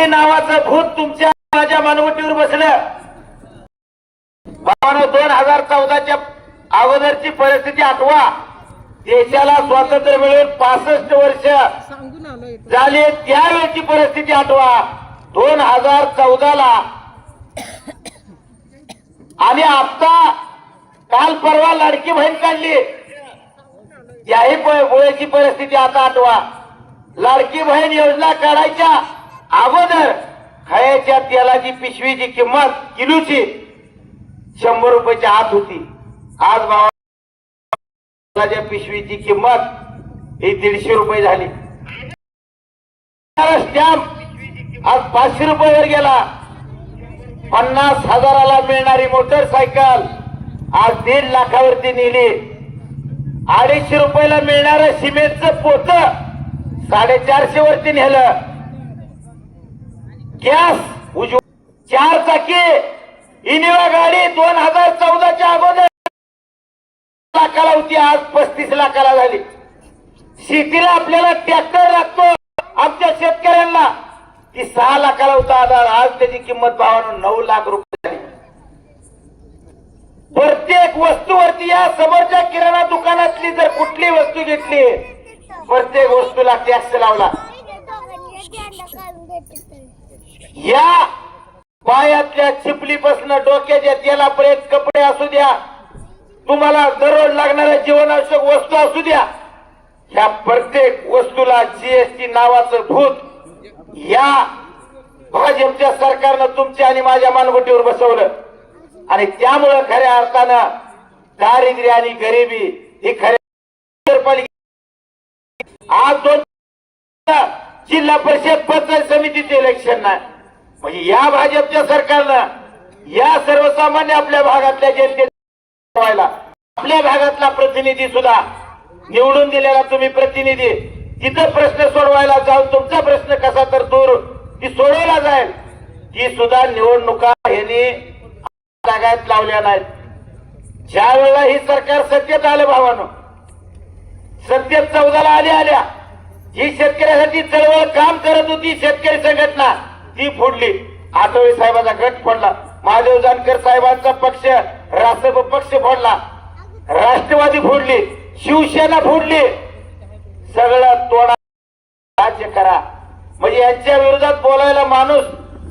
नावाचं भूत तुमच्या माझ्या मानवटीवर बसलं. भावानं दोन हजार चौदाच्या अगोदरची परिस्थिती आठवा. देशाला स्वातंत्र्य मिळून पासष्ट वर्ष झाली. त्यावेळेची परिस्थिती आठवा. दोन हजार चौदाला आणि आता काल परवा लाडकी बहीण काढली. याही प- परिस्थिती आता आठवा. लाडकी बहीण योजना काढायच्या. अगोदर खायच्या तेलाची पिशवीची किंमत किलोची शंभर रुपयाच्या आत होती. आज भावाच्या पिशवीची किंमत ही दीडशे रुपये झाली. स्टॅम्प आज पाचशे रुपयावर गेला. पन्नास हजाराला मिळणारी मोटरसायकल आज दीड लाखावरती नेली. अडीचशे रुपयाला मिळणारं सिमेंटचं पोत साडेचारशे वरती नेलं. गॅस उजव. चार चाकी. इनिवा गाडी दोन हजार चौदाच्या अगोदर. लाखाला होती आज पस्तीस लाखाला झाली. शेतीला आपल्याला ट्रॅक्टर लागतो. आमच्या शेतकऱ्यांना. ती सहा लाखाला होता आधार. आज त्याची किंमत भावानं नऊ लाख रुपये झाली. प्रत्येक वस्तूवरती या समोरच्या किराणा दुकानातली जर कुठली वस्तू घेतली प्रत्येक वस्तूला टॅक्स लावला. या पायातल्या चिपलीपासून डोक्याच्या तेलापर्यंत कपडे असू द्या. तुम्हाला दररोज लागणाऱ्या जीवनावश्यक वस्तू असू द्या. ह्या प्रत्येक वस्तूला जीएसटी नावाचं भूत या भाजपच्या सरकारनं तुमच्या आणि माझ्या मानगुटीवर बसवलं. आणि त्यामुळं खऱ्या अर्थानं दारिद्र्य आणि गरिबी ही खऱ्या आज दोन जिल्हा परिषद पंचायत समितीचे इलेक्शन नाही म्हणजे या भाजपच्या सरकारनं या सर्वसामान्य आपल्या भागातल्या जनतेला आपल्या भागातला प्रतिनिधी सुद्धा निवडून दिलेला तुम्ही प्रतिनिधी तिथं प्रश्न सोडवायला जाऊन तुमचा प्रश्न कसा तर दूर ती सोडवला जाईल. ती सुद्धा निवडणुका ह्यांनी जागायत लावल्या नाहीत. ज्या वेळेला ही सरकार सत्तेत आलं भावानं सत्तेत चौदाला आल्या आल्या ही शेतकऱ्यासाठी चळवळ काम करत होती शेतकरी संघटना ती फोडली आठवले साहेबाचा गट फोडला महादेव जानकर साहेबांचा पक्ष रासप पक्ष फोडला. राष्ट्रवादी फोडली शिवसेना फोडली. सगळं तोडा राज्य करा. म्हणजे यांच्या विरोधात बोलायला माणूस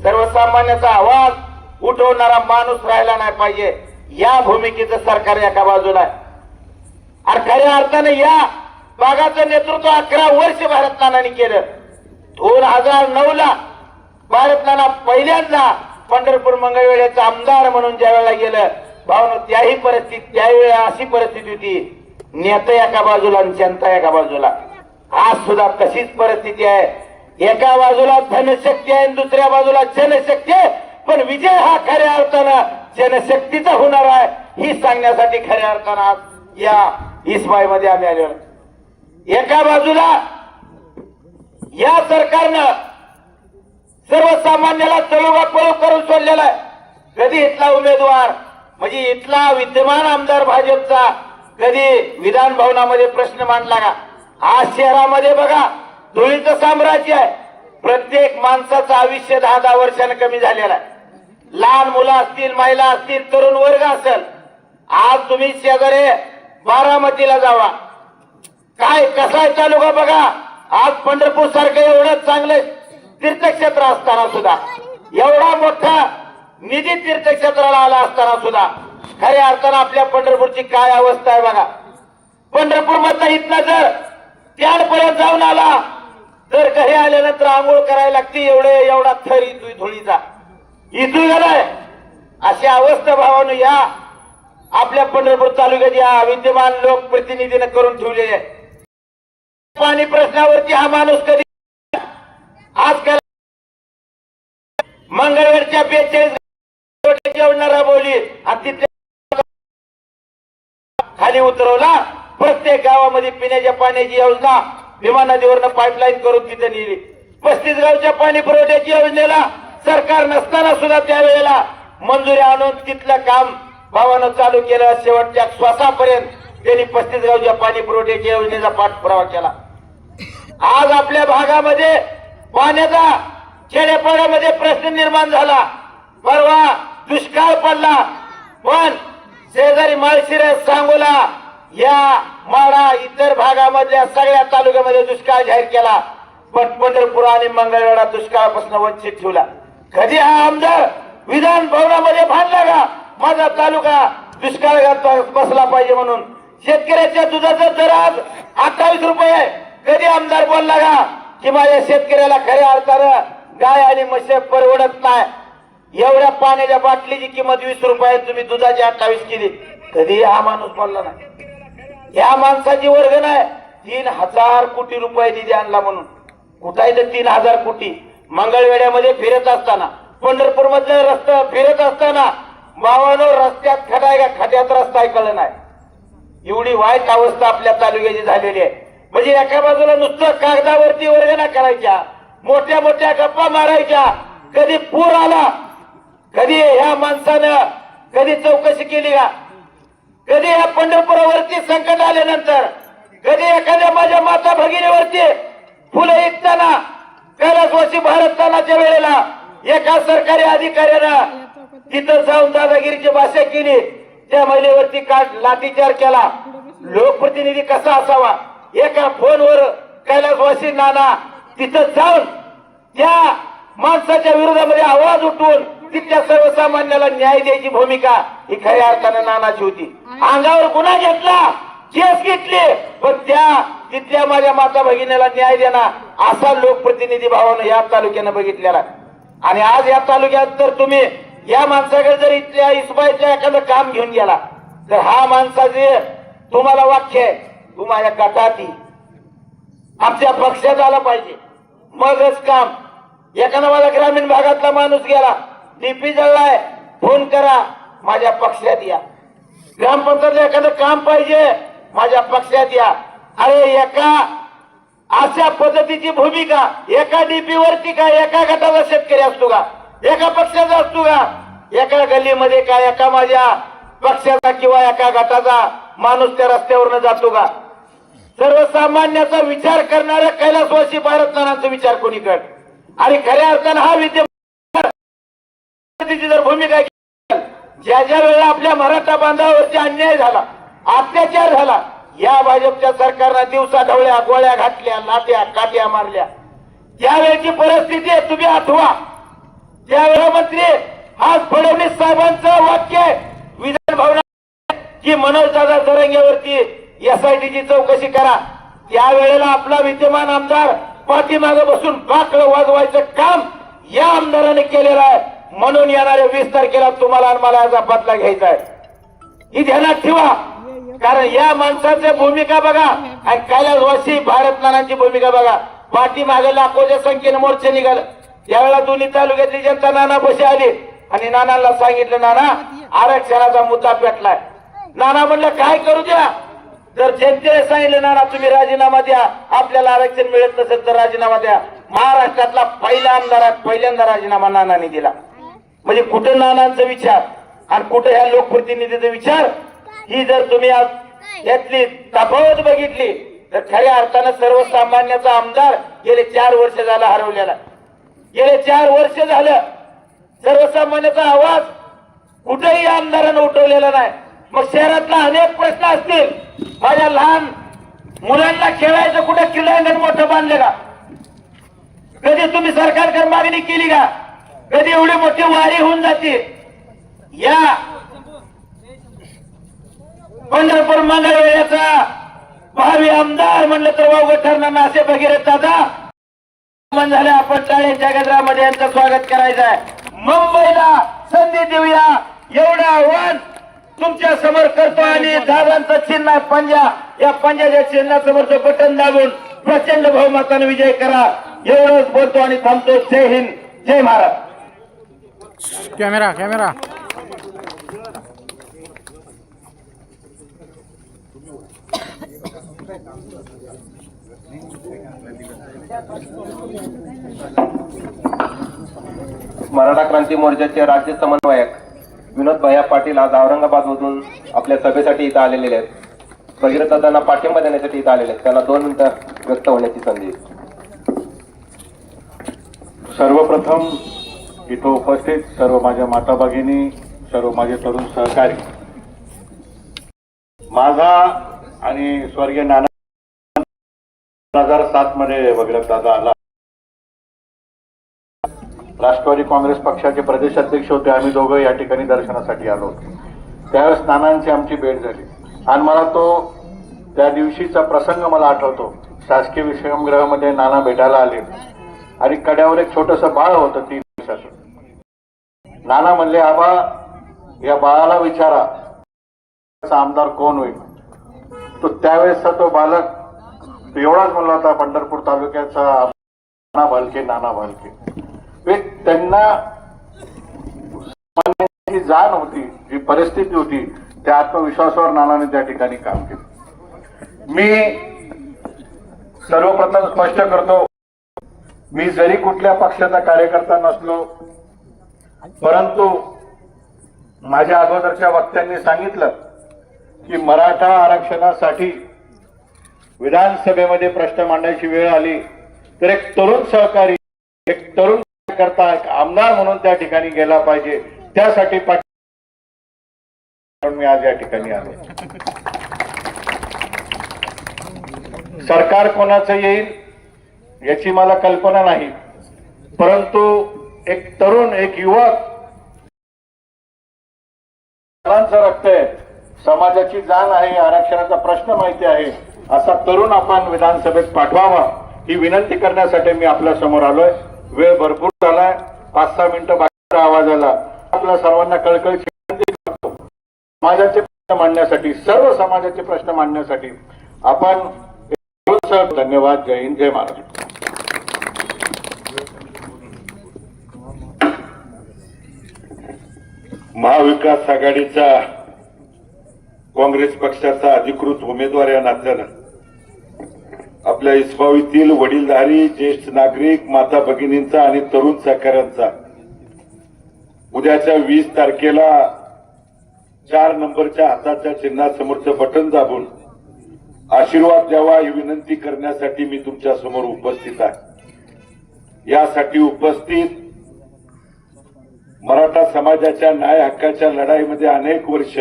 सर्वसामान्याचा आवाज उठवणारा माणूस राहिला नाही पाहिजे. या भूमिकेचं सरकार एका बाजूला आहे. आणि खऱ्या अर्थाने या भागाचं नेतृत्व अकरा वर्ष भारत नानाने केलं. दोन हजार नऊ ला भारतला पहिल्यांदा पंढरपूर मंगळवेळ्याचं आमदार म्हणून ज्या वेळेला गेलं भावना त्याही परिस्थिती त्यावेळेला अशी परिस्थिती होती नेता एका बाजूला आणि जनता एका बाजूला. आज सुद्धा तशीच परिस्थिती आहे. एका बाजूला धनशक्ती आहे आणि दुसऱ्या बाजूला जनशक्ती आहे. पण विजय हा खऱ्या अर्थानं जनशक्तीचा होणार आहे ही सांगण्यासाठी खऱ्या अर्थानं आज या इस्माई मध्ये आम्ही आलेलो एका बाजूला या सरकारनं सर्वसामान्याला चळूगा पळू करून सोडलेला आहे. कधी इथला उमेदवार म्हणजे इथला विद्यमान आमदार भाजपचा कधी विधान भवनामध्ये प्रश्न मांडला का? आज शहरामध्ये बघा धुळीचं साम्राज्य आहे. प्रत्येक माणसाचं आयुष्य दहा दहा वर्षानं कमी झालेलं आहे. लहान मुलं असतील महिला असतील तरुण वर्ग असेल आज तुम्ही शेजारी बारामतीला जावा. काय कसा आहे तालुका बघा? आज पंढरपूर सारखं एवढंच चांगलं तीर्थक्षेत्र असताना सुद्धा. एवढा मोठा निधी तीर्थक्षेत्राला आला असताना सुद्धा. खऱ्या अर्थानं आपल्या पंढरपूरची काय अवस्था आहे बघा. पंढरपूर मधला इथला जर त्यापर्यंत जाऊन आला तर घरी आल्यानंतर आंघोळ करायला लागते एवढे एवढा थर इथू धुळीचा. इथू झालाय अशी अवस्था भावानं या आपल्या पंढरपूर तालुक्यात या विद्यमान लोकप्रतिनिधीनं करून ठेवलेले पाणी प्रश्नावरती हा माणूस कधी आजकाल मंगळवारच्या बेचाळीस योजना राबवली आणि तिथल्या खाली उतरवला. प्रत्येक गावामध्ये पिण्याच्या पाण्याची योजना भीमा नदीवरनं पाईपलाईन करून तिथे नेली. पस्तीस गावच्या पाणी पुरवठ्याची योजनेला सरकार नसताना सुद्धा त्यावेळेला मंजुरी आणून तिथलं काम भावानं चालू केलं. शेवटच्या श्वासापर्यंत त्यांनी पस्तीस गावच्या पाणी पुरवठ्याच्या योजनेचा पाठपुरावा केला. आज आपल्या भागामध्ये पाण्याचा खेडेपाड्यामध्ये प्रश्न निर्माण झाला. परवा दुष्काळ पडला. पण शेजारी माळशिरस सांगोला या माडा इतर भागामधल्या सगळ्या तालुक्यामध्ये दुष्काळ जाहीर केला. पण पंढरपूर आणि मंगळवेढा दुष्काळापासून वंचित ठेवला. कधी हा आमदार विधान भवनामध्ये भांडला का? माझा तालुका दुष्काळ बसला पाहिजे म्हणून. शेतकऱ्याच्या दुधाचा दर आज अठ्ठावीस रुपये कधी आमदार बोलला का? की माझ्या शेतकऱ्याला खऱ्या अर्थानं गाय आणि म्हशी परवडत नाही. एवढ्या पाण्याच्या बाटलीची किंमत वीस रुपये तुम्ही दुधाची अठ्ठावीस केली. कधी हा माणूस बोलला नाही या माणसाची वर्ग नाही. तीन हजार कोटी रुपये निधी आणला म्हणून. कुठं तर तीन हजार कोटी? मंगळवेड्यामध्ये फिरत असताना पंढरपूर मधल्या रस्ता फिरत असताना मावानो रस्त्यात खटाय का? खट्यात रस्ता ऐकलं नाही. एवढी वाईट अवस्था आपल्या तालुक्याची झालेली आहे. म्हणजे एका बाजूला नुसतं कागदावरती वर्गना करायच्या मोठ्या मोठ्या गप्पा मारायच्या. कधी पूर आला कधी ह्या माणसानं कधी चौकशी केली का? कधी या पंढरपुरावरती संकट आल्यानंतर कधी एखाद्या माझ्या माता भगिनीवरती फुलं विकताना कैलासवासी भारतनाच्या वेळेला एका सरकारी अधिकाऱ्यानं तिथं जाऊन दादागिरीची भाषा केली. त्या महिलेवरती लाठीचार केला. लोकप्रतिनिधी कसा असावा? एका फोनवर कैलासवासी नाना तिथं जाऊन त्या माणसाच्या विरोधामध्ये आवाज उठवून तिथल्या सर्वसामान्याला न्याय द्यायची भूमिका ही खऱ्या अर्थानं नानाची होती अंगावर गुन्हा घेतला केस घेतली पण त्या तिथल्या माझ्या माता भगिनीला न्याय देणार असा लोकप्रतिनिधी भावानं या तालुक्यानं बघितलेला. आणि आज या तालुक्यात तर तुम्ही या माणसाकडे जर इथल्या इस्माईलच्या एखादं काम घेऊन गेला तर हा माणसाचे तुम्हाला वाक्य आहे तू माझ्या गटात ये. आमच्या पक्षात आला पाहिजे. मगच काम. एखादा माझा ग्रामीण भागातला माणूस गेला डीपी जळलाय फोन करा माझ्या पक्षात या. ग्रामपंचायत एखादं काम पाहिजे माझ्या पक्षात या. अरे एका अशा पद्धतीची भूमिका एका डीपी वरती का एका गटाचा शेतकरी असतो का? एका पक्षाचा असतो का? एका गल्लीमध्ये का एका माझ्या पक्षाचा किंवा एका गटाचा माणूस त्या रस्त्यावरनं जातो का? सर्वसामान्याचा विचार करणाऱ्या कैलासवासी भारतनानांचा विचार कोणी कर आणि खऱ्या अर्थानं हा विद्यमान जर भूमिका ज्या ज्या वेळेला आपल्या मराठा बांधावरती अन्याय झाला अत्याचार झाला या भाजपच्या सरकारनं दिवसा ढवळ्या गोळ्या घातल्या लाट्या काट्या मारल्या. त्यावेळेची परिस्थिती आहे तुम्ही आठवा. त्यावेळेला मंत्री आज फडणवीस साहेबांचं वाक्य विधान भवनात की मनोज दादा जरंग्यावरती एसआयटीची चौकशी करा. त्यावेळेला आपला विद्यमान आमदार पाठीमागे बसून बाकड वाजवायचं काम या आमदाराने केलेलं आहे. म्हणून येणाऱ्या वीस तारखेला तुम्हाला आणि मला याचा बदला घ्यायचा आहे. ही ध्यानात ठेवा. कारण या माणसाची भूमिका बघा आणि कैलासवासी भारत नानांची भूमिका बघा. पाठीमागे लाखोच्या संख्येने मोर्चे निघाले. यावेळेला दोन्ही तालुक्यातली जनता नाना बशी आली. आणि नानांना सांगितलं नाना आरक्षणाचा मुद्दा पेटलाय. नाना म्हणलं काय करू द्या? जर जनतेने सांगितलं नाना तुम्ही राजीनामा द्या आपल्याला आरक्षण मिळत नसेल तर राजीनामा द्या. महाराष्ट्रातला पहिला आमदार पहिल्यांदा राजीनामा नानाने दिला. म्हणजे कुठं नानांचा विचार आणि कुठं ह्या लोकप्रतिनिधीचा विचार? ही जर तुम्ही आज यातली तफावत बघितली तर खऱ्या अर्थानं सर्वसामान्याचा आमदार गेले चार वर्ष झाला हरवलेला. गेले चार वर्ष झालं. सर्वसामान्याचा आवाज कुठेही आमदारानं उठवलेला नाही. मग शहरातला अनेक प्रश्न असतील. माझ्या लहान मुलांना खेळायचं कुठं क्रीडांगण मोठं बांधलं का? कधी तुम्ही सरकारकडे मागणी केली का? कधी एवढी मोठी वारी होऊन जाते? या पंढरपूर मंगळवेळ्याचा भावी आमदार म्हणलं तर वावग ठरणार ना असे भगीरथ दादा. मन झाले आपण चाळीस गजरामध्ये यांचं स्वागत करायचं आहे. मुंबईला संधी देऊया एवढं आव्हान तुमच्यासमोर करतो आणि दादांचं चिन्ह आहे पंजा या पंजाच्या चिन्हासमोरचं बटन दाबून प्रचंड बहुमताने विजय करा. एवढंच बोलतो आणि थांबतो. जय हिंद जय महाराज कॅमेरा कॅमेरा. मराठा क्रांती मोर्चाचे राज्य समन्वयक विनोद भैया पाटील आज औरंगाबादमधून आपल्या सभेसाठी इथं आलेले आहेत. भगीरथदांना पाठिंबा देण्यासाठी इथं आलेले आहेत. त्यांना दोन मिनिटं व्यक्त होण्याची संधी सर्वप्रथम इथं उपस्थित सर्व माझ्या माता भगिनी सर्व माझे तरुण सहकारी माझा आणि स्वर्गीय नाना दोन हजार सात मध्ये भगीरथ दादा आला. राष्ट्रवादी काँग्रेस पक्षाचे प्रदेशाध्यक्ष होते. आम्ही दोघं या ठिकाणी दर्शनासाठी आलो होतो. त्यावेळेस नानांची आमची भेट झाली. आणि मला तो त्या दिवशीचा प्रसंग मला आठवतो. शासकीय विश्रामगृहामध्ये नाना भेटायला आले. आणि कड्यावर एक छोटस बाळ होतं तीन वर्षाचं नाना म्हणले आबा या बाळाला विचारा. आमदार कोण होईल? तो त्यावेळेसचा तो बालक एवढाच म्हणला होता पंढरपूर तालुक्याचा नाना भालके नाना भालके. त्यांना जाण होती जी परिस्थिती होती त्या आत्मविश्वासावर नानाने त्या ठिकाणी काम केलं. मी सर्वप्रथम स्पष्ट करतो मी जरी कुठल्या पक्षाचा कार्यकर्ता नसलो परंतु माझ्या अगोदरच्या वक्त्यांनी सांगितलं की मराठा आरक्षणासाठी विधानसभेमध्ये प्रश्न मांडायची वेळ आली तर एक तरुण सहकारी एक तरुण करता एक आमदार म्हणून त्या ठिकाणी गेला पाहिजे. त्यासाठी मी आज या ठिकाणी आलो. सरकार कोणाचं येईल याची मला कल्पना नाही. परंतु एक तरुण एक युवक रक्त आहे. समाजाची जाण आहे आरक्षणाचा प्रश्न माहिती आहे. असा तरुण आपण विधानसभेत पाठवावा ही विनंती करण्यासाठी मी आपल्यासमोर आलोय. वेळ भरपूर झालाय. पाच सहा मिनिटं बाकीचा आवाज आला. आपल्या सर्वांना कळकळी करतो. समाजाचे प्रश्न मांडण्यासाठी सर्व समाजाचे प्रश्न मांडण्यासाठी आपण धन्यवाद. जय हिंद. जय महाराष्ट्र. महाविकास आघाडीचा काँग्रेस पक्षाचा अधिकृत उमेदवार या नात्यानं आपल्या इस्मावीतील वडीलधारी ज्येष्ठ नागरिक माता भगिनींचा आणि तरुण सहकाऱ्यांचा. उद्याच्या वीस तारखेला चार नंबरच्या हाताच्या चिन्हासमोरचं बटन दाबून आशीर्वाद द्यावा ही विनंती करण्यासाठी मी तुमच्यासमोर उपस्थित आहे. यासाठी उपस्थित मराठा समाजाच्या न्याय हक्काच्या लढाईमध्ये अनेक वर्ष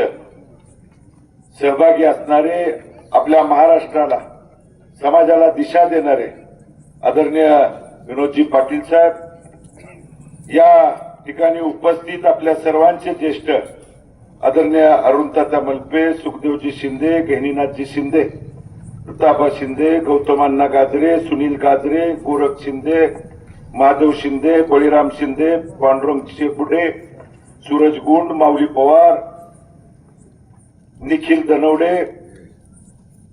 सहभागी असणारे आपल्या महाराष्ट्राला समाजाला दिशा देणारे आदरणीय विनोदजी पाटील साहेब या ठिकाणी उपस्थित आपल्या सर्वांचे ज्येष्ठ आदरणीय अरुणताता मलपे सुखदेवजी शिंदे गहिनीनाथजी शिंदे प्रतापा शिंदे गौतमांना गाजरे सुनील गाजरे गोरख शिंदे महादेव शिंदे बळीराम शिंदे पांडुरंग शेपुडे सूरज गुंड माऊली पवार निखिल दनवडे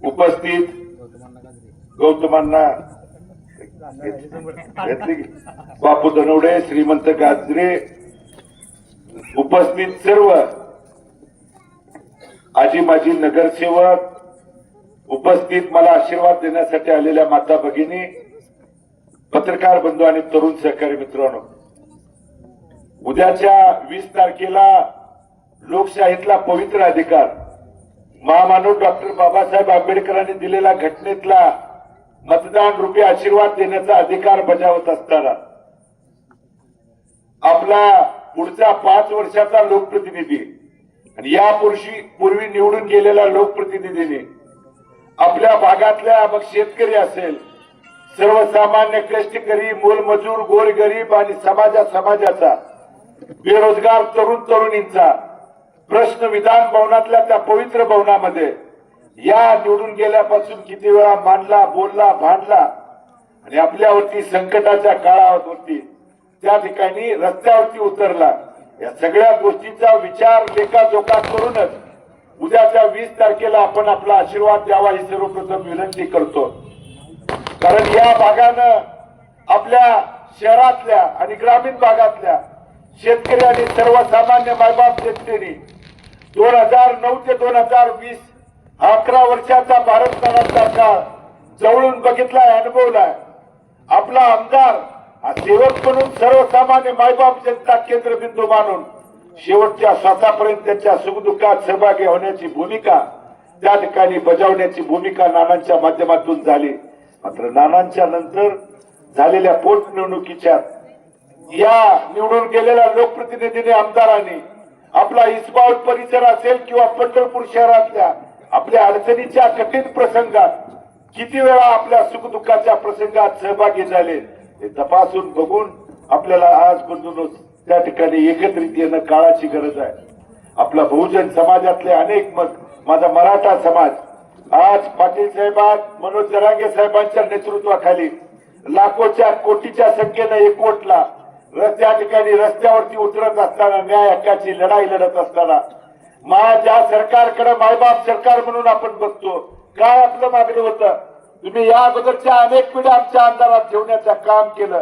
उपस्थित गौतमांना घेतली बापू धनवडे श्रीमंत गाजरे उपस्थित सर्व. आजी माजी नगरसेवक उपस्थित मला आशीर्वाद देण्यासाठी आलेल्या माता भगिनी पत्रकार बंधू आणि तरुण सहकारी मित्रांनो. उद्याच्या वीस तारखेला लोकशाहीतला पवित्र अधिकार. महामानव डॉक्टर बाबासाहेब आंबेडकरांनी दिलेला घटनेतला मतदान रुपये आशीर्वाद देण्याचा अधिकार बजावत असताना आपला पुढचा पाच वर्षाचा लोकप्रतिनिधी आणि यापुरशी पूर्वी निवडून गेलेल्या लोकप्रतिनिधीने आपल्या भागातल्या मग शेतकरी असेल सर्वसामान्य कष्टकरी मोलमजूर गोरगरीब आणि समाजा समाजाचा बेरोजगार तरुण तरुणींचा प्रश्न विधान भवनातल्या त्या पवित्र भवनामध्ये या निवडून गेल्यापासून किती वेळा मांडला बोलला भांडला आणि आपल्यावरती संकटाच्या काळावरती त्या ठिकाणी रस्त्यावरती उतरला. या सगळ्या गोष्टीचा विचार लेखाजोखा करूनच उद्याच्या वीस तारखेला आपण आपला आशीर्वाद द्यावा ही सर्वप्रथम विनंती करतो. कारण या भागानं आपल्या शहरातल्या आणि ग्रामीण भागातल्या शेतकरी आणि सर्वसामान्य मायबाप शेतकरी दोन हजार नऊ ते दोन हजार वीस अकरा वर्षाचा भारत काळाचा काळ जवळून बघितलाय अनुभवलाय आपला आमदार हा सेवक म्हणून सर्वसामान्य मायबाप जनता केंद्रबिंदू मानून शेवटच्या श्वासापर्यंत त्यांच्या सुखदुःखात सहभागी होण्याची भूमिका त्या ठिकाणी बजावण्याची भूमिका नानांच्या माध्यमातून झाली. मात्र नानांच्या नंतर झालेल्या पोटनिवडणुकीच्या या निवडून गेलेल्या लोकप्रतिनिधीने आमदारांनी आपला इस्बाउल परिसर असेल किंवा पंढरपूर शहरातल्या आपल्या अडचणीच्या कठीण प्रसंगात किती वेळा आपल्या सुखदुःखाच्या प्रसंगात सहभागी झाले हे तपासून बघून आपल्याला आज बंधूनच त्या ठिकाणी एकत्रित येणं काळाची गरज आहे. आपला बहुजन समाजातले अनेक मत माझा मराठा समाज आज पाटील साहेबात मनोज जरांगे साहेबांच्या नेतृत्वाखाली लाखोच्या कोटीच्या संख्येनं एकवटला र- त्या ठिकाणी रस्त्यावरती उतरत असताना न्याय हक्काची लढाई लढत असताना ज्या सरकारकडे मायबाप सरकार म्हणून आपण बघतो काय आपलं मागणं होतं? तुम्ही या अगोदरच्या अनेक पिढ्या आमच्या आमदारात ठेवण्याचं काम केलं.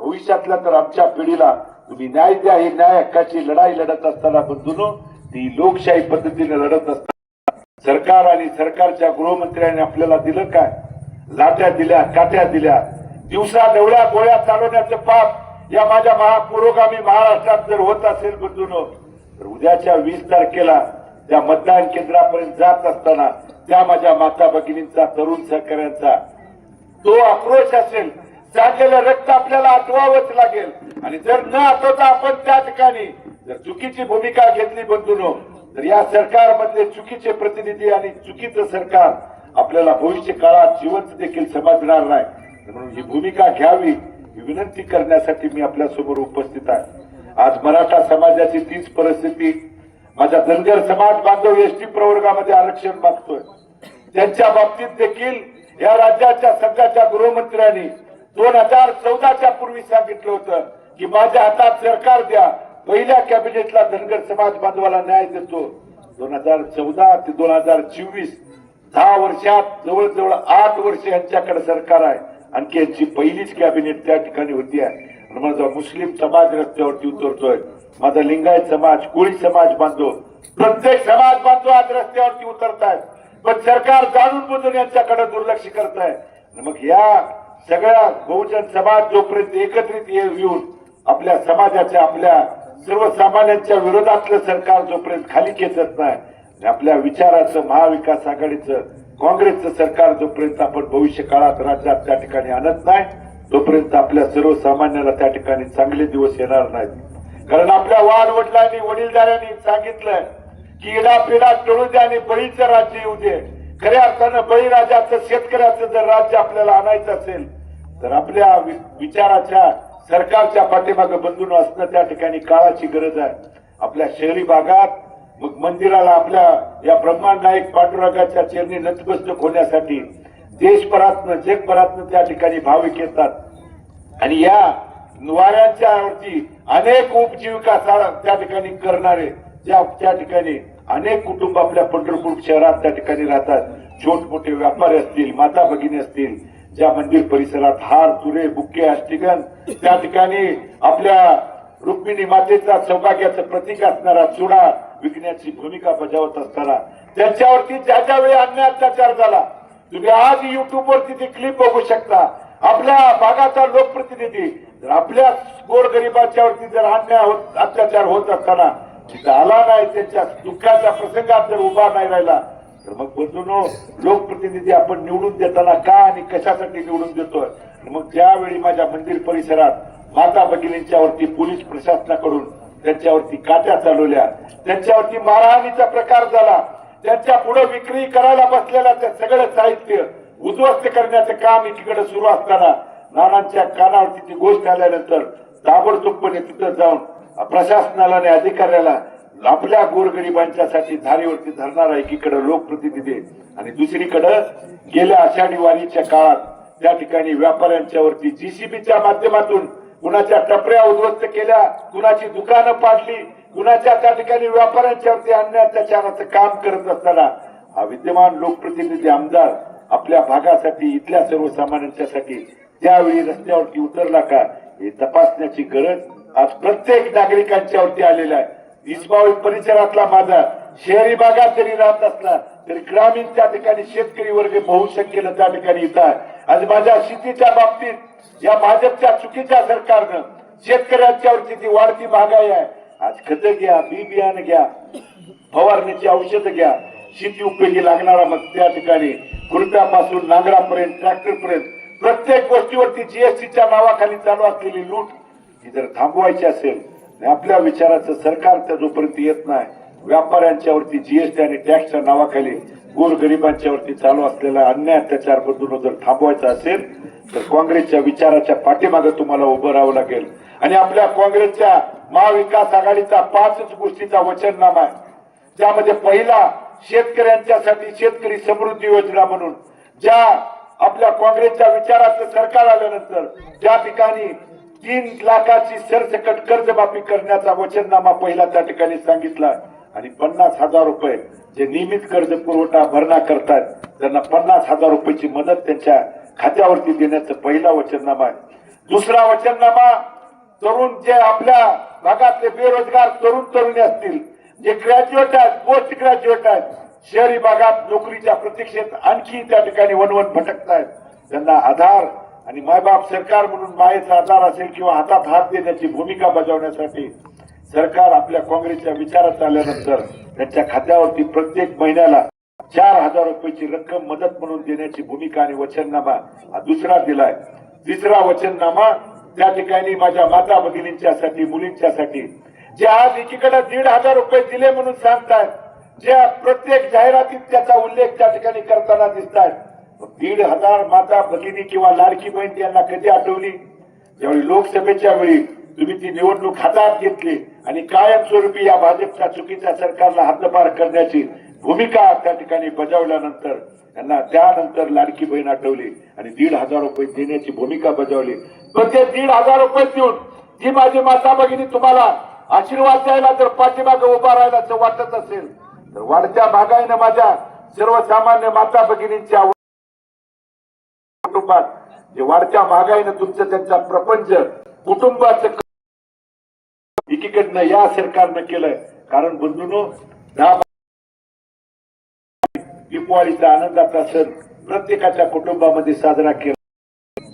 भविष्यातल्या तर आमच्या पिढीला तुम्ही न्याय द्या ही न्याय हक्काची लढाई लढत असताना बंधून ती लोकशाही पद्धतीने लढत असताना सरकार आणि सरकारच्या गृहमंत्र्यांनी आपल्याला दिलं काय? लाट्या दिल्या काट्या दिल्या. दिवसा डवळ्या गोळ्या चालवण्याचं पाप या माझ्या महापुरोगामी महाराष्ट्रात जर होत असेल बंधून उद्याच्या वीस तारखेला त्या मतदान केंद्रापर्यंत जात असताना त्या माझ्या माता भगिनींचा तरुण सहकाऱ्यांचा तो आक्रोश असेल चाललेलं रक्त आपल्याला आठवावंच लागेल. आणि जर न आठवता आपण त्या ठिकाणी जर चुकीची भूमिका घेतली बंधूनो तर या सरकारमधले चुकीचे प्रतिनिधी आणि चुकीचं सरकार आपल्याला भविष्य काळात जिवंत देखील समजणार नाही. म्हणून ही भूमिका घ्यावी ही विनंती करण्यासाठी मी आपल्यासमोर उपस्थित आहे. आज मराठा समाजाची तीच परिस्थिती. माझा धनगर समाज बांधव एसटी प्रवर्गामध्ये आरक्षण मागतोय. त्यांच्या बाबतीत देखील या राज्याच्या सध्याच्या गृहमंत्र्यांनी दोन हजार चौदाच्या पूर्वी सांगितलं होतं की माझ्या हातात सरकार द्या. पहिल्या कॅबिनेटला धनगर समाज बांधवाला न्याय देतो. दोन हजार चौदा ते दोन हजार चोवीस दहा वर्षात जवळजवळ आठ वर्ष यांच्याकडे सरकार आहे. आणखी यांची पहिलीच कॅबिनेट त्या ठिकाणी होती आहे. माझा मुस्लिम समाज रस्त्यावरती उतरतोय माझा लिंगायत समाज कोळी समाज बांधव प्रत्येक समाज बांधव आज रस्त्यावरती उतरतायत. पण सरकार जाणून बुजून यांच्याकडे दुर्लक्ष करत आहे मग या सगळ्या बहुजन समाज जोपर्यंत एकत्रित येऊन आपल्या समाजाच्या आपल्या सर्वसामान्यांच्या विरोधातलं सरकार जोपर्यंत खाली खेचत नाही आपल्या विचाराचं महाविकास आघाडीचं काँग्रेसचं सरकार जोपर्यंत आपण भविष्य काळात राज्यात त्या ठिकाणी आणत नाही तोपर्यंत आपल्या सर्वसामान्याला त्या ठिकाणी चांगले दिवस येणार नाहीत. कारण आपल्या वाल वडिलांनी वडीलधाऱ्यांनी सांगितलं की इडा पिडा टळू दे आणि बळीचं राज्य येऊ दे. खऱ्या अर्थानं बळीराजाचं शेतकऱ्याचं जर राज्य आपल्याला आणायचं असेल तर आपल्या वि- विचाराच्या सरकारच्या पाठीमागे बंधून असणं त्या ठिकाणी काळाची गरज आहे. आपल्या शहरी भागात मग मंदिराला आपल्या या ब्रह्मांड नाईक पांडुरंगाच्या चरणी नतमस्तक होण्यासाठी देशभरातनं जगभरातनं त्या ठिकाणी भाविक येतात. आणि या वाऱ्यांच्या वरती अनेक उपजीविका त्या ठिकाणी करणारे त्या त्या ठिकाणी अनेक कुटुंब आपल्या पंढरपूर शहरात त्या ठिकाणी राहतात. छोट मोठे व्यापारी असतील माता भगिनी असतील ज्या मंदिर परिसरात हार तुरे बुके अष्टिगन त्या ठिकाणी आपल्या रुक्मिणी मातेचा सौभाग्याचं प्रतीक असणारा चुडा विकण्याची भूमिका बजावत असताना त्यांच्यावरती ज्या ज्या वेळी अन्याय अत्याचार झाला तुम्ही आज युट्यूब वरती ती क्लिप बघू शकता. आपल्या भागाचा लोकप्रतिनिधी. जर आपल्या गोरगरिबाच्या वरती जर अन्याय होत अत्याचार होत असताना तिथं आला नाही त्यांच्या दुःखाच्या प्रसंगात जर उभा नाही राहिला तर मग बंधूनो लोकप्रतिनिधी आपण निवडून देताना का आणि कशासाठी निवडून देतोय? मग ज्यावेळी माझ्या मंदिर परिसरात माता भगिनींच्या वरती पोलीस प्रशासनाकडून त्यांच्यावरती काट्या चालवल्या. त्यांच्यावरती मारहाणीचा प्रकार झाला. त्यांच्या पुढे विक्री करायला बसलेलं ते सगळं साहित्य उद्ध्वस्त करण्याचं काम एकीकडे सुरू असताना नानांच्या कानावर ती गोष्ट आल्यानंतर ताबडतोबपणे तिथं जाऊन प्रशासनाला आणि अधिकाऱ्याला आपल्या गोरगरिबांच्यासाठी धारेवरती धरणारा एकीकडे लोकप्रतिनिधी आणि दुसरीकडे गेल्या आषाढी वारीच्या काळात त्या ठिकाणी व्यापाऱ्यांच्या वरती जीसीबीच्या माध्यमातून कुणाच्या टपऱ्या उद्ध्वस्त केल्या कुणाची दुकानं पाडली कुणाच्या त्या ठिकाणी व्यापाऱ्यांच्यावरती अन्याय काम करत असताना हा विद्यमान लोकप्रतिनिधी आमदार आपल्या भागासाठी इथल्या सर्वसामान्यांच्यासाठी त्यावेळी रस्त्यावरती उतरला का हे तपासण्याची गरज आज प्रत्येक नागरिकांच्यावरती आलेला आहे. इसमावी परिसरातला माझा शहरी भागात जरी राहत असला तरी ग्रामीण त्या ठिकाणी शेतकरी वर्ग बहुसंख्येनं त्या ठिकाणी येत आहे. माझ्या शेतीच्या बाबतीत या भाजपच्या चुकीच्या सरकारनं शेतकऱ्यांच्यावरची जी वाढती महागाई आहे. आज खत घ्या बी बियाणं घ्या फवारणीची औषधं घ्या. शेती उपयोगी लागणारा मग त्या ठिकाणी खुर्प्यापासून नांगरापर्यंत ट्रॅक्टरपर्यंत प्रत्येक गोष्टीवरती जीएसटीच्या नावाखाली चालू असलेली लूट ही जर थांबवायची असेल आणि आपल्या विचाराचं सरकार त्या जोपर्यंत येत नाही व्यापाऱ्यांच्यावरती जीएसटी आणि टॅक्सच्या नावाखाली गोरगरिबांच्यावरती चालू असलेला अन्याय अत्याचार बदलून जर थांबवायचा असेल तर काँग्रेसच्या विचाराच्या पाठीमागे तुम्हाला उभं राहावं लागेल. आणि आपल्या काँग्रेसच्या महाविकास आघाडीचा पाचच गोष्टीचा वचननामा आहे. ज्यामध्ये पहिला शेतकऱ्यांच्यासाठी शेतकरी समृद्धी योजना म्हणून ज्या आपल्या काँग्रेसच्या विचाराचं सरकार आल्यानंतर ज्या ठिकाणी तीन लाखाची सरसकट कर्जमाफी करण्याचा वचननामा पहिला त्या ठिकाणी सांगितला आणि पन्नास हजार रुपये जे नियमित कर्ज पुरवठा भरणा करतात त्यांना पन्नास हजार रुपयाची मदत त्यांच्या खात्यावरती देण्याचं पहिला वचननामा आहे. दुसरा वचननामा तरुण जे आपल्या भागातले बेरोजगार तरुण तरुणी असतील जे ग्रॅज्युएट आहेत पोस्ट ग्रॅज्युएट आहेत शहरी भागात नोकरीच्या प्रतीक्षेत आणखी त्या ठिकाणी वनवन भटकतायत. त्यांना आधार आणि मायबाप सरकार म्हणून मायेचा आधार असेल किंवा हातात हात देण्याची भूमिका बजावण्यासाठी सरकार आपल्या काँग्रेसच्या विचारात आल्यानंतर त्यांच्या खात्यावरती प्रत्येक महिन्याला चार हजार रुपयाची रक्कम मदत म्हणून देण्याची भूमिका आणि वचननामा हा दुसरा दिलाय. तिसरा वचननामा त्या ठिकाणी माझ्या माता भगिनींच्यासाठी मुलींच्यासाठी जे आज एकीकडे दीड हजार रुपये दिले म्हणून सांगतायत जे प्रत्येक जाहिरातीत त्याचा उल्लेख त्या ठिकाणी करताना दिसतात दीड हजार माता भगिनी किंवा लाडकी बहीण यांना कधी आठवली? ज्यावेळी लोकसभेच्या वेळी तुम्ही ती निवडणूक हातात घेतली आणि कायमस्वरूपी या भाजपच्या चुकीच्या सरकारला हद्दपार करण्याची भूमिका त्या ठिकाणी बजावल्यानंतर त्यांना त्यानंतर लाडकी बहीण आठवली आणि दीड हजार रुपये देण्याची भूमिका बजावली. तर ते दीड हजार रुपये देऊन जी माझी माता भगिनी तुम्हाला आशीर्वाद द्यायला जर पाठीमाग उभा राहायला जर वाटत असेल तर वाढत्या महागाईनं माझ्या सर्वसामान्य माता भगिनींच्या कुटुंबात जे वाढत्या महागाईनं तुमचं त्यांचा प्रपंच कुटुंबाचं एकीकडनं या सरकारनं केलंय. कारण बंधून दहा दिवाळीचा आनंदाचा सण प्रत्येकाच्या कुटुंबामध्ये साजरा केला.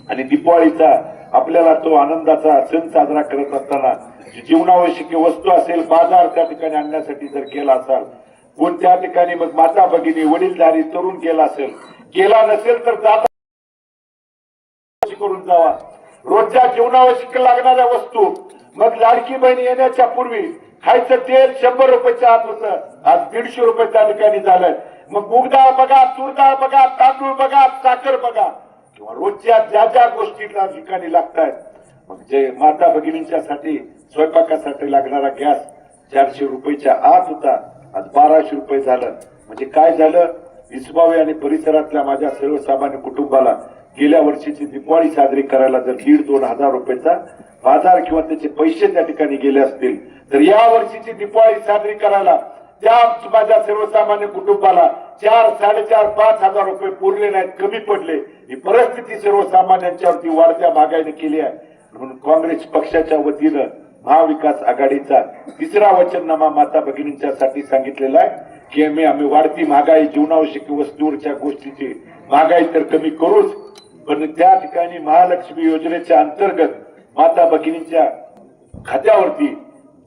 आणि दीपावळीचा आपल्याला तो आनंदाचा सण साजरा करत असताना जीवनावश्यक वस्तू असेल बाजार त्या ठिकाणी आणण्यासाठी जर केला असाल कोण त्या ठिकाणी मग माता भगिनी वडीलधारी तरुण केला असेल केला नसेल तर जाता करून जावा. रोजच्या जीवनावश्यक लागणाऱ्या वस्तू मग लाडकी बहीण येण्याच्या पूर्वी खायचं तेल शंभर रुपयाच्या आत होतं. आज दीडशे रुपये त्या ठिकाणी झालंय. मग मूग डाळ बघा तूर डाळ बघा तांदूळ बघा साखर बघा. किंवा रोजच्या ज्या ज्या गोष्टी त्या ठिकाणी लागतायत मग जे माता भगिनींच्यासाठी स्वयंपाकासाठी लागणारा गॅस चारशे रुपयेच्या आत होता आज बाराशे रुपये झालं. म्हणजे काय झालं? इस्मावे आणि परिसरातल्या माझ्या सर्वसामान्य कुटुंबाला गेल्या वर्षीची दिवाळी साजरी करायला जर दीड दोन हजार रुपयाचा बाजार किंवा त्याचे पैसे त्या ठिकाणी गेले असतील तर या वर्षीची दिवाळी साजरी करायला त्या माझ्या सर्वसामान्य कुटुंबाला चार साडेचार पाच हजार रुपये पुरले नाहीत कमी पडले ही परिस्थिती सर्वसामान्यांच्यावरती वाढत्या भागाने केली आहे. म्हणून काँग्रेस पक्षाच्या वतीनं महाविकास आघाडीचा तिसरा वचननामा माता भगिनींच्या साठी सांगितलेला आहे की आम्ही आम्ही वाढती महागाई जीवनावश्यक वस्तूवरच्या गोष्टीची महागाई तर कमी करूच पण त्या ठिकाणी महालक्ष्मी योजनेच्या अंतर्गत माता भगिनींच्या खात्यावरती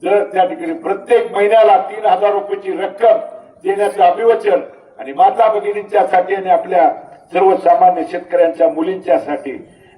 जर त्या ठिकाणी प्रत्येक महिन्याला तीन हजार रुपयाची रक्कम देण्याचं अभिवचन आणि माता भगिनींच्यासाठी आणि आपल्या सर्वसामान्य शेतकऱ्यांच्या मुलींच्यासाठी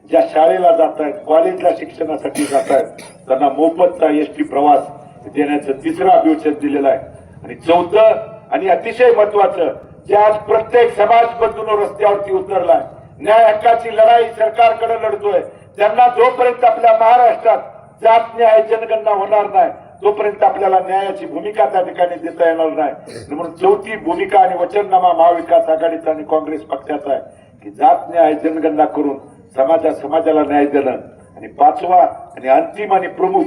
ज्या शाळेला जात आहेत कॉलेजला शिक्षणासाठी जात आहेत त्यांना मोफतचा एस टी प्रवास देण्याचं तिसरं अभिवचन दिलेलं आहे. आणि चौथं आणि अतिशय महत्वाचं जे आज प्रत्येक समाज बंधून रस्त्यावरती उतरलाय न्याय हक्काची लढाई सरकारकडे लढतोय त्यांना जोपर्यंत आपल्या महाराष्ट्रात जात न्याय जनगणना होणार नाही तोपर्यंत आपल्याला न्यायाची भूमिका त्या ठिकाणी देता येणार नाही म्हणून चौथी भूमिका आणि वचननामा महाविकास आघाडीचा आणि काँग्रेस पक्षाचा आहे की जात न्याय जनगणना करून समाजा समाजाला न्याय देणं. आणि पाचवा आणि अंतिम आणि प्रमुख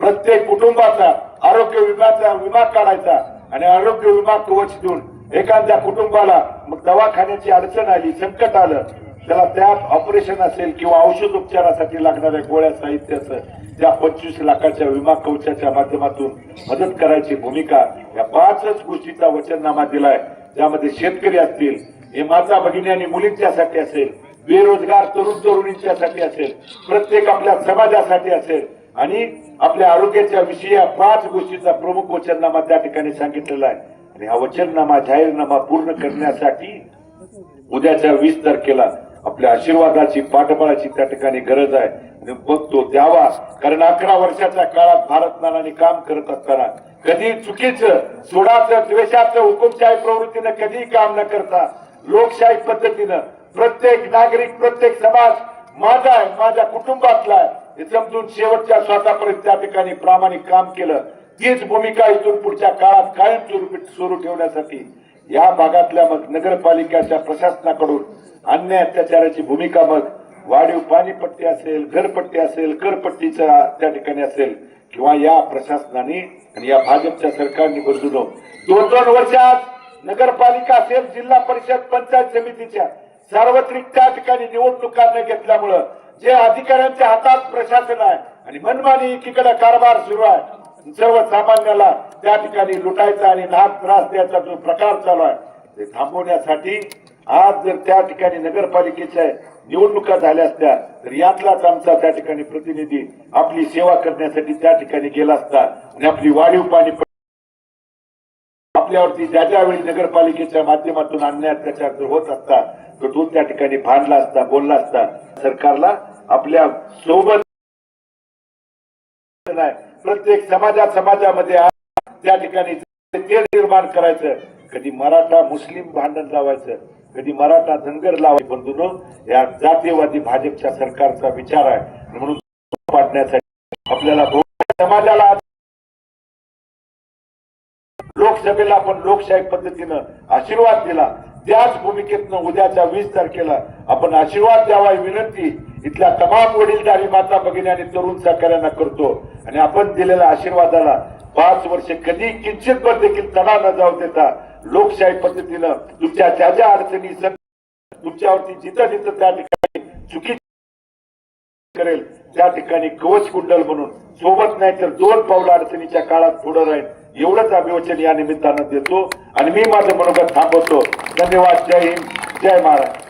प्रत्येक कुटुंबाचा आरोग्य विम्याचा विमा काढायचा आणि आरोग्य विमा कवच देऊन एखाद्या कुटुंबाला मग दवाखान्याची अडचण आली संकट आलं त्याला त्यात ऑपरेशन असेल किंवा औषध उपचारासाठी लागणाऱ्या गोळ्या साहित्याचं त्या पंचवीस लाखाच्या विमा कवचाच्या माध्यमातून मदत करायची भूमिका या पाचच गोष्टीचा वचननामा दिलाय. ज्यामध्ये शेतकरी असतील हे माता भगिनी आणि मुलींच्यासाठी असेल बेरोजगार तरुण तरुणींच्यासाठी असेल प्रत्येक आपल्या समाजासाठी असेल आणि आपल्या आरोग्याच्या विषयी या पाच गोष्टीचा प्रमुख वचननामा त्या ठिकाणी सांगितलेला आहे. आणि हा वचननामा जाहीरनामा पूर्ण करण्यासाठी उद्याच्या वीस तारखेला आपल्या आशीर्वादाची पाठबळाची त्या ठिकाणी गरज आहे. बघतो द्यावा. कारण अकरा वर्षाच्या काळात भारत नानाने काम करत असताना कधी चुकीचं सोडाचं द्वेषाचं हुकुमशाही प्रवृत्तीनं कधीही काम न करता लोकशाही पद्धतीनं प्रत्येक नागरिक प्रत्येक समाज माझा आहे माझ्या कुटुंबातला आहे हे समजून शेवटच्या श्वासापर्यंत त्या ठिकाणी प्रामाणिक काम केलं. तीच भूमिका इथून पुढच्या काळात कायम सुरू ठेवण्यासाठी या भागातल्या मग नगरपालिकेच्या प्रशासनाकडून अन्याय अत्याचाराची भूमिका मग वाढीव पाणीपट्टी असेल घरपट्टी असेल करपट्टीचा त्या ठिकाणी असेल किंवा या प्रशासनाने आणि या भाजपच्या सरकारने बदलून दोन दोन वर्षात नगरपालिका असेल जिल्हा परिषद पंचायत समितीच्या सार्वत्रिक त्या ठिकाणी निवडणुका न घेतल्यामुळं जे अधिकाऱ्यांच्या हातात प्रशासन आहे आणि मनमानी एकीकडे कारभार सुरू आहे सर्वसामान्याला त्या ठिकाणी लुटायचा आणि नाच त्रास द्यायचा जो प्रकार चालू आहे ते थांबवण्यासाठी आज जर त्या ठिकाणी नगरपालिकेच्या निवडणुका झाल्या असत्या तर यातलाच आमचा त्या ठिकाणी प्रतिनिधी आपली सेवा करण्यासाठी त्या ठिकाणी गेला असता आणि आपली वाढीव पाणी आपल्यावरती ज्या ज्यावेळी नगरपालिकेच्या माध्यमातून अन्याय अत्याचार जर होत असता तर तो त्या ठिकाणी भांडला असता बोलला असता. सरकारला आपल्यासोबत नाही. प्रत्येक समाजा समाजामध्ये त्या ठिकाणी ते निर्माण करायचं कधी मराठा मुस्लिम भांडण लावायचं कधी मराठा धनगर लावायचं बंधून या जातीयवादी भाजपच्या सरकारचा विचार आहे. म्हणून पाडण्यासाठी आपल्याला समाजाला लोकसभेला आपण लोकशाही पद्धतीनं आशीर्वाद दिला. त्याच भूमिकेतनं उद्याच्या वीस तारखेला आपण आशीर्वाद द्यावा ही विनंती इथल्या तमाम वडीलधारी माता भगिनी आणि तरुण सहकार्यांना करतो. आणि आपण दिलेल्या आशीर्वादाला पाच वर्ष कधी किंचितभर देखील तडा न जाऊ देता लोकशाही पद्धतीनं तुमच्या ज्या ज्या अडचणी तुमच्यावरती जिथं जिथं त्या ठिकाणी चुकी करेल त्या ठिकाणी कवच कुंडल म्हणून. सोबत नाही तर दोन पावलं अडचणीच्या काळात पुढे राहील. एवढंच अभिवचन या निमित्तानं देतो. आणि मी माझं मनोगत थांबवतो. धन्यवाद. जय हिंद. जय महाराज